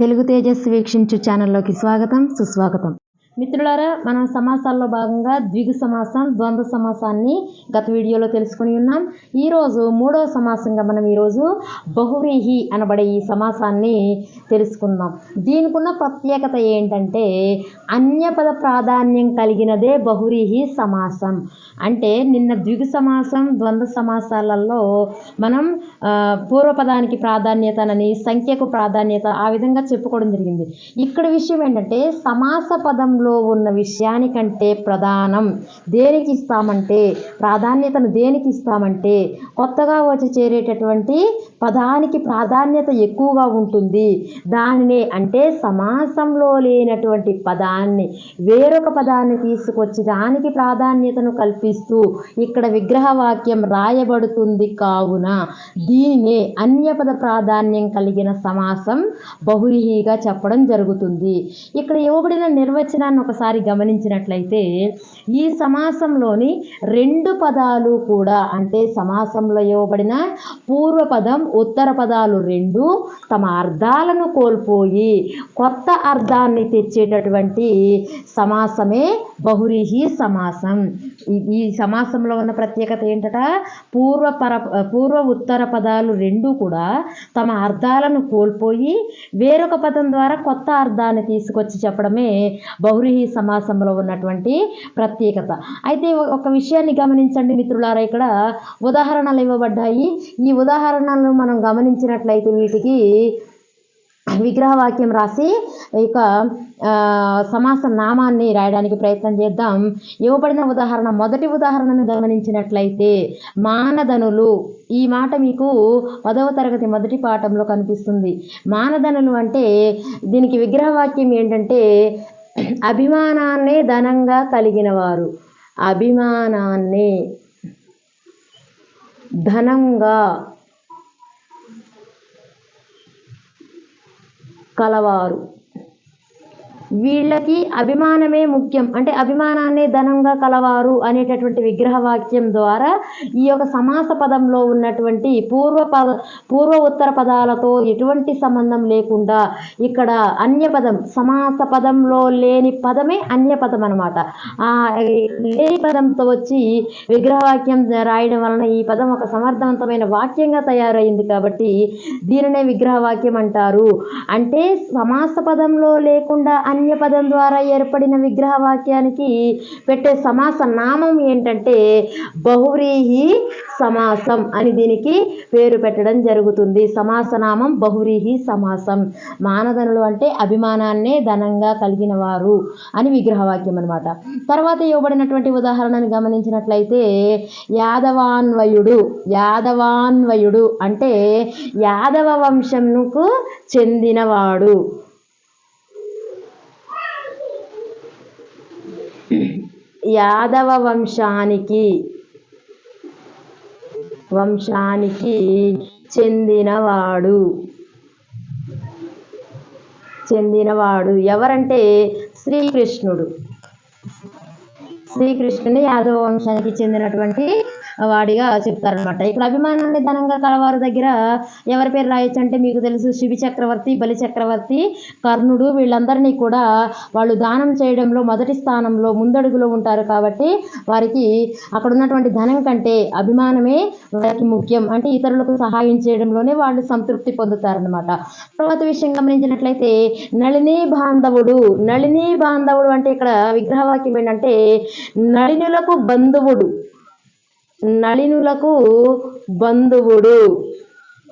తెలుగు తేజస్ వీక్షించు ఛానల్లోకి స్వాగతం సుస్వాగతం. మిత్రులారా మనం సమాసాల్లో భాగంగా ద్విగు సమాసం ద్వంద్వ సమాసాన్ని గత వీడియోలో తెలుసుకుని ఉన్నాం. ఈరోజు మూడవ సమాసంగా మనం ఈరోజు బహువ్రీహి అనబడే ఈ సమాసాన్ని తెలుసుకుందాం. దీనికి ఉన్న ప్రత్యేకత ఏంటంటే అన్యపద ప్రాధాన్యం కలిగినదే బహురీహి సమాసం. అంటే నిన్న ద్విగు సమాసం ద్వంద్వ సమాసాలలో మనం పూర్వపదానికి పూర్వపదానికి ప్రాధాన్యతనని సంఖ్యకు ప్రాధాన్యత ఆ విధంగా చెప్పుకోవడం జరిగింది. ఇక్కడ విషయం ఏంటంటే సమాస పదంలో ఉన్న విషయానికంటే ప్రధానం. దేనికి ఇస్తామంటే ప్రాధాన్యతను దేనికి ఇస్తామంటే కొత్తగా వచ్చి చేరేటటువంటి పదానికి ప్రాధాన్యత ఎక్కువగా ఉంటుంది. దానినే అంటే సమాసంలో లేనటువంటి పదాన్ని వేరొక పదాన్ని తీసుకొచ్చి దానికి ప్రాధాన్యతను కల్పిస్తూ ఇక్కడ విగ్రహవాక్యం రాయబడుతుంది కావున దీనినే అన్యపద ప్రాధాన్యం కలిగిన సమాసం బహురిహిగా చెప్పడం జరుగుతుంది. ఇక్కడ ఇవ్వబడిన నిర్వచనాన్ని ఒకసారి గమనించినట్లయితే ఈ సమాసంలోని రెండు పదాలు కూడా అంటే సమాసంలో ఇవ్వబడిన పూర్వపదం ఉత్తర పదాలు రెండు తమ అర్థాలను కోల్పోయి కొత్త అర్థాన్ని తెచ్చేటటువంటి సమాసమే బహురీహి సమాసం. ఈ- సమాసంలో ఉన్న ప్రత్యేకత ఏంటట? పూర్వ పర పూర్వ ఉత్తర పదాలు రెండు కూడా తమ అర్థాలను కోల్పోయి వేరొక పదం ద్వారా కొత్త అర్థాన్ని తీసుకొచ్చి చెప్పడమే బహురిహి సమాసంలో ఉన్నటువంటి ప్రత్యేకత. అయితే ఒక విషయాన్ని గమనించండి మిత్రులారా ఇక్కడ ఉదాహరణలు ఇవ్వబడ్డాయి. ఈ ఉదాహరణలు మనం గమనించినట్లయితే వీటికి విగ్రహవాక్యం రాసి ఇక సమాస నామాన్ని రాయడానికి ప్రయత్నం చేద్దాం. ఇవ్వబడిన ఉదాహరణ మొదటి ఉదాహరణను గమనించినట్లయితే మానధనులు ఈ మాట మీకు పదవ తరగతి మొదటి పాఠంలో కనిపిస్తుంది. మానధనులు అంటే దీనికి విగ్రహవాక్యం ఏంటంటే అభిమానాన్నే ధనంగా కలిగిన వారు అభిమానాన్నే ధనంగా కలవారు. వీళ్ళకి అభిమానమే ముఖ్యం. అంటే అభిమానాన్ని ధనంగా కలవారు అనేటటువంటి విగ్రహవాక్యం ద్వారా ఈ యొక్క సమాస పదంలో ఉన్నటువంటి పూర్వ పద పూర్వ ఉత్తర పదాలతో ఎటువంటి సంబంధం లేకుండా ఇక్కడ అన్యపదం సమాస పదంలో లేని పదమే అన్యపదం అనమాట ఆ లేని పదంతో వచ్చి విగ్రహవాక్యం రాయడం వలన ఈ పదం ఒక సమర్థవంతమైన వాక్యంగా తయారైంది కాబట్టి దీనినే విగ్రహవాక్యం అంటారు. అంటే సమాస పదంలో లేకుండా అన్య పదం ద్వారా ఏర్పడిన విగ్రహ వాక్యానికి పెట్టే సమాస నామం ఏంటంటే బహువ్రీహి సమాసం అని దీనికి పేరు పెట్టడం జరుగుతుంది. సమాస నామం బహువ్రీహి సమాసం. మానదనులు అంటే అభిమానాన్నే ధనంగా కలిగిన వారు అని విగ్రహవాక్యం అనమాట తర్వాత ఇవ్వబడినటువంటి ఉదాహరణను గమనించినట్లయితే యాదవాన్వయుడు యాదవాన్వయుడు అంటే యాదవ వంశంకు చెందినవాడు. యాదవ వంశానికి వంశానికి చెందినవాడు. చెందినవాడు. ఎవరంటే శ్రీకృష్ణుడు. శ్రీకృష్ణుని యాదవ వంశానికి చెందినటువంటి వాడిగా చెప్తారనమాట ఇక్కడ అభిమానాన్ని ధనంగా కలవారు దగ్గర ఎవరి పేరు రాయొచ్చు అంటే మీకు తెలుసు శివి చక్రవర్తి బలి చక్రవర్తి కర్ణుడు. వీళ్ళందరినీ కూడా వాళ్ళు దానం చేయడంలో మొదటి స్థానంలో ముందడుగులో ఉంటారు కాబట్టి వారికి అక్కడ ఉన్నటువంటి ధనం కంటే అభిమానమే వారికి ముఖ్యం. అంటే ఇతరులకు సహాయం చేయడంలోనే వాళ్ళు సంతృప్తి పొందుతారనమాట తర్వాత విషయం గమనించినట్లయితే నళిని బాంధవుడు నళిని బాంధవుడు అంటే ఇక్కడ విగ్రహవాక్యం ఏంటంటే నళినులకు బంధువుడు. నళినులకు బంధువుడు.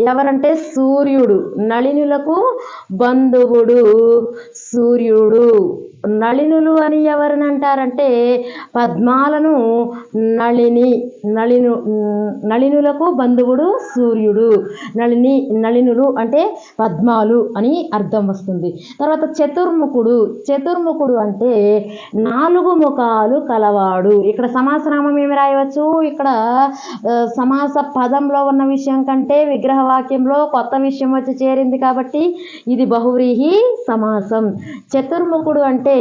ఎవరంటే సూర్యుడు. నళినులకు బంధువుడు సూర్యుడు. నళినులు అని ఎవరిని అంటారంటే పద్మాలను నళిని నళిను నళినులకు బంధువుడు సూర్యుడు. నళిని నళినులు అంటే పద్మాలు అని అర్థం వస్తుంది. తర్వాత చతుర్ముఖుడు. చతుర్ముఖుడు అంటే నాలుగు ముఖాలు కలవాడు. ఇక్కడ సమాసనామం ఏమి రాయవచ్చు? ఇక్కడ సమాస పదంలో ఉన్న విషయం కంటే వాక్యంలో కొత్త విషయం వచ్చి చేరింది కాబట్టి ఇది బహువ్రీహి సమాసం. చతుర్ముఖుడు అంటే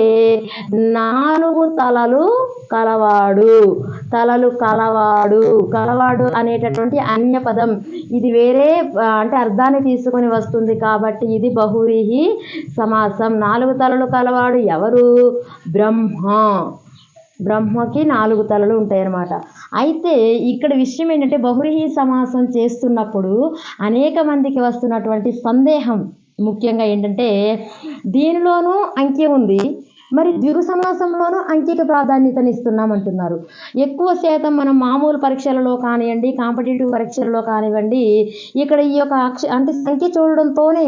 నాలుగు తలలు కలవాడు. తలలు కలవాడు. కలవాడు అనేటటువంటి అన్య పదం ఇది వేరే అంటే అర్థాన్ని తీసుకొని వస్తుంది కాబట్టి ఇది బహువ్రీహి సమాసం. నాలుగు తలలు కలవాడు ఎవరు? బ్రహ్మ. బ్రహ్మకి నాలుగు తలలు ఉంటాయన్నమాట. అయితే ఇక్కడ విషయం ఏంటంటే బహురీహి సమాసం చేస్తున్నప్పుడు అనేక మందికి వస్తున్నటువంటి సందేహం ముఖ్యంగా ఏంటంటే దీనిలోనూ అంకె ఉంది. మరి ద్విగు సమాసంలోనూ అంకిక ప్రాధాన్యతని ఇస్తున్నామంటున్నారు ఎక్కువ శాతం మనం మామూలు పరీక్షలలో కానివ్వండి కాంపిటేటివ్ పరీక్షలలో కానివ్వండి ఇక్కడ ఈ యొక్క అక్ష అంటే సంఖ్య చూడడంతోనే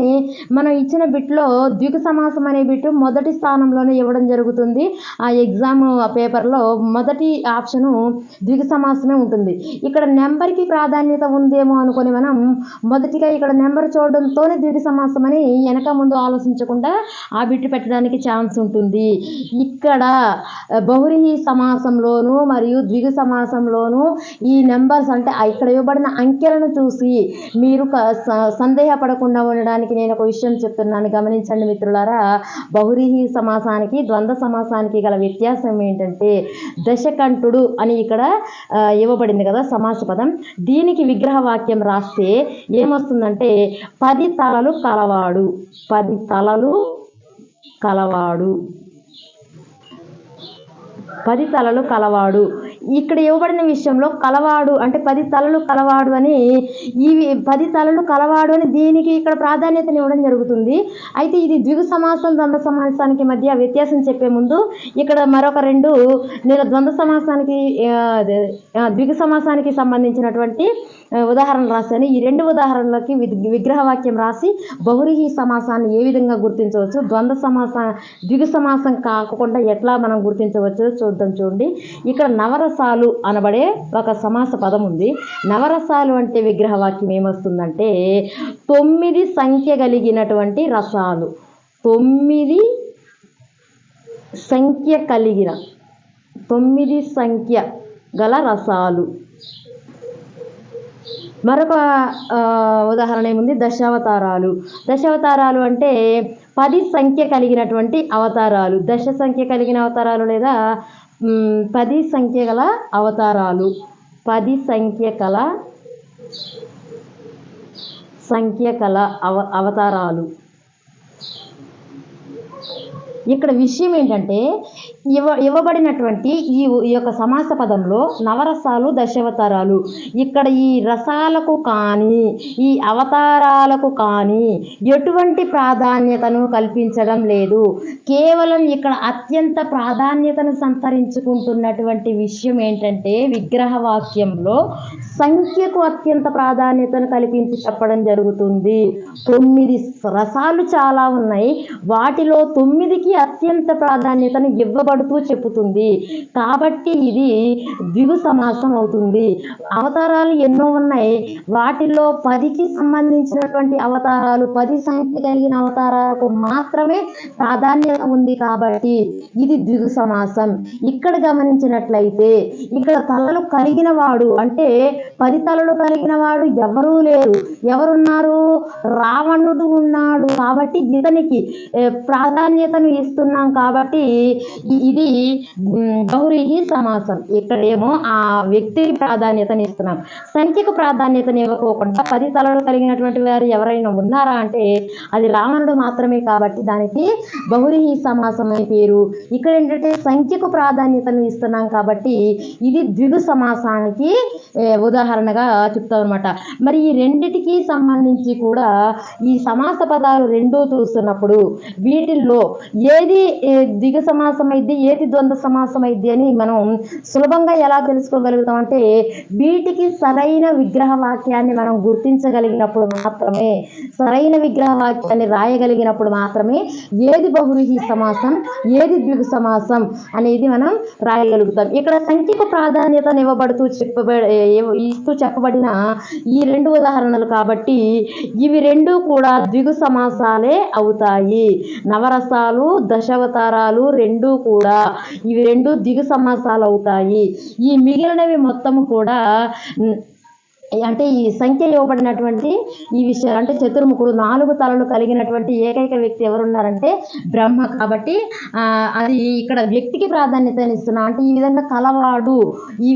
మనం ఇచ్చిన బిట్లో ద్విగు సమాసం అనే బిట్ మొదటి స్థానంలోనే ఇవ్వడం జరుగుతుంది. ఆ ఎగ్జామ్ పేపర్లో మొదటి ఆప్షను ద్విగు సమాసమే ఉంటుంది. ఇక్కడ నెంబర్కి ప్రాధాన్యత ఉందేమో అనుకొని మనం మొదటిగా ఇక్కడ నెంబర్ చూడడంతోనే ద్విగు సమాసం అని వెనక ముందు ఆలోచించకుండా ఆ బిట్ పెట్టడానికి ఛాన్స్ ఉంటుంది. ఇక్కడ బహురీ సమాసంలోను మరియు ద్విగు సమాసంలోను ఈ నెంబర్స్ అంటే ఇక్కడ ఇవ్వబడిన అంకెలను చూసి మీరు స- సందేహపడకుండా ఉండడానికి నేను ఒక విషయం చెప్తున్నాను. గమనించండి మిత్రులారా బహురీ సమాసానికి ద్వంద్వ సమాసానికి గల వ్యత్యాసం ఏంటంటే దశకంఠుడు అని ఇక్కడ ఇవ్వబడింది కదా సమాస పదం. దీనికి విగ్రహ వాక్యం రాస్తే ఏమొస్తుందంటే పది తలలు కలవాడు. పది తలలు కలవాడు. పది తలలు కలవాడు. ఇక్కడ ఇవ్వబడిన విషయంలో కలవాడు అంటే పది తలలు కలవాడు అని ఈ పది తలలు కలవాడు అని దీనికి ఇక్కడ ప్రాధాన్యతని ఇవ్వడం జరుగుతుంది. అయితే ఇది ద్విగు సమాసం ద్వంద్వ సమాసానికి మధ్య వ్యత్యాసం చెప్పే ముందు ఇక్కడ మరొక రెండు నేను ద్వంద్వ సమాసానికి ద్విగు సమాసానికి సంబంధించినటువంటి ఉదాహరణలు రాశాను. ఈ రెండు ఉదాహరణలకి వి- విగ్రహ వాక్యం రాసి బహురీహి సమాసాన్ని ఏ విధంగా గుర్తించవచ్చు? ద్వంద్వ సమాస ద్విగు సమాసం కాకుండా ఎట్లా మనం గుర్తించవచ్చు చూద్దాం చూడండి. ఇక్కడ నవరసాలు అనబడే ఒక సమాస పదం ఉంది. నవరసాలు అంటే విగ్రహవాక్యం ఏమొస్తుందంటే తొమ్మిది సంఖ్య కలిగినటువంటి రసాలు. తొమ్మిది సంఖ్య కలిగిన తొమ్మిది సంఖ్య గల రసాలు. మరొక ఉదాహరణ ఏముంది? దశావతారాలు. దశావతారాలు అంటే పది సంఖ్య కలిగినటువంటి అవతారాలు. దశ సంఖ్య కలిగిన అవతారాలు లేదా పది సంఖ్య గల అవతారాలు. పది సంఖ్య కల సంఖ్య కల అవ అవతారాలు. ఇక్కడ విషయం ఏంటంటే ఇవ్వ ఇవ్వబడినటువంటి ఈ ఈ యొక్క సమాస పదంలో నవరసాలు దశావతారాలు. ఇక్కడ ఈ రసాలకు కానీ ఈ అవతారాలకు కానీ ఎటువంటి ప్రాధాన్యతను కల్పించడం లేదు. కేవలం ఇక్కడ అత్యంత ప్రాధాన్యతను సంతరించుకుంటున్నటువంటి విషయం ఏంటంటే విగ్రహ వాక్యంలో సంఖ్యకు అత్యంత ప్రాధాన్యతను కల్పించి చెప్పడం జరుగుతుంది. తొమ్మిది రసాలు చాలా ఉన్నాయి. వాటిలో తొమ్మిదికి అత్యంత ప్రాధాన్యతను ఇవ్వబడు పడుతూ చెప్పుతుంది. కాబట్టి ఇది ద్విగు సమాసం అవుతుంది. అవతారాలు ఎన్నో ఉన్నాయి. వాటిలో పదికి సంబంధించినటువంటి అవతారాలు పది సంఖ్య కలిగిన అవతారాలకు మాత్రమే ప్రాధాన్యత ఉంది కాబట్టి ఇది ద్విగు సమాసం. ఇక్కడ గమనించినట్లయితే ఇక్కడ తలలు కలిగిన వాడు అంటే పది తలలు కలిగిన వాడు ఎవరూ లేరు. ఎవరున్నారు? రావణుడు ఉన్నాడు. కాబట్టి ఇతనికి ప్రాధాన్యతను ఇస్తున్నాం కాబట్టి ఇది గౌరీహి సమాసం. ఇక్కడేమో ఆ వ్యక్తికి ప్రాధాన్యతని ఇస్తున్నాం సంఖ్యకు ప్రాధాన్యతని ఇవ్వకోకుండా పది తలలు కలిగినటువంటి వారు ఎవరైనా ఉన్నారా అంటే అది రావణుడు మాత్రమే కాబట్టి దానికి బహురీహి సమాసం అని పేరు. ఇక్కడ ఏంటంటే సంఖ్యకు ప్రాధాన్యతను ఇస్తున్నాం కాబట్టి ఇది ద్విగు సమాసానికి ఉదాహరణగా చెప్తాం అనమాట మరి ఈ రెండిటికి సంబంధించి కూడా ఈ సమాస పదాలు రెండూ చూస్తున్నప్పుడు వీటిల్లో ఏది దిగు సమాసం అయింది ఏది ద్వంద్వ సమాసం అయింది అని మనం సులభంగా ఎలా తెలుసుకోగలుగుతాం అంటే వీటికి సరైన విగ్రహ వాక్యాన్ని మనం గుర్తించగలిగినప్పుడు మాత్రమే సరైన విగ్రహ వాక్యాన్ని రాయగలిగినప్పుడు మాత్రమే ఏది బహురీహి సమాసం ఏది ద్విగు సమాసం అనేది మనం రాయగలుగుతాం. ఇక్కడ సంఖ్యకు ప్రాధాన్యత ఇవ్వబడుతూ చెప్పబ ఇస్తూ చెప్పబడిన ఈ రెండు ఉదాహరణలు కాబట్టి ఇవి రెండు కూడా ద్విగు సమాసాలే అవుతాయి. నవరసాలు దశావతారాలు రెండు కూడా కూడా. ఇవి రెండు దిగు సమాసాలు అవుతాయి ఈ మిగిలినవి మొత్తము కూడా అంటే ఈ సంఖ్య ఇవ్వబడినటువంటి ఈ విషయం అంటే చతుర్ముఖుడు నాలుగు తలలు కలిగినటువంటి ఏకైక వ్యక్తి ఎవరున్నారంటే బ్రహ్మ కాబట్టి అది ఇక్కడ వ్యక్తికి ప్రాధాన్యతనిస్తున్నా అంటే ఈ విధంగా కలవాడు ఈ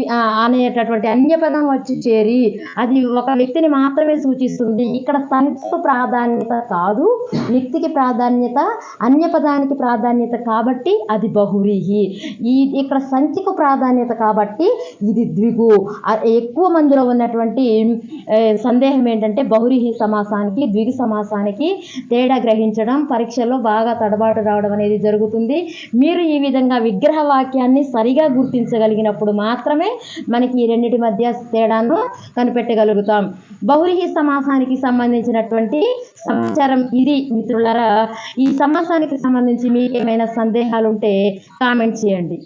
అనేటటువంటి అన్యపదం వచ్చి చేరి అది ఒక వ్యక్తిని మాత్రమే సూచిస్తుంది. ఇక్కడ సంఖ్యకు ప్రాధాన్యత కాదు వ్యక్తికి ప్రాధాన్యత అన్యపదానికి ప్రాధాన్యత కాబట్టి అది బహురీహి. ఈ ఇక్కడ సంఖ్యకు ప్రాధాన్యత కాబట్టి ఇది ద్విగు. ఎక్కువ మందిలో ఉన్నటువంటి కాబట్టి సందేహం ఏంటంటే బహురీహి సమాసానికి ద్విగు సమాసానికి తేడా గ్రహించడం పరీక్షల్లో బాగా తడబాటు రావడం అనేది జరుగుతుంది. మీరు ఈ విధంగా విగ్రహ వాక్యాన్ని సరిగా గుర్తించగలిగినప్పుడు మాత్రమే మనకి ఈ రెండింటి మధ్య తేడాను కనిపెట్టగలుగుతాం. బహురీహి సమాసానికి సంబంధించినటువంటి సమాచారం ఇది మిత్రులారా. ఈ సమాసానికి సంబంధించి మీకు ఏమైనా సందేహాలు ఉంటే కామెంట్ చేయండి.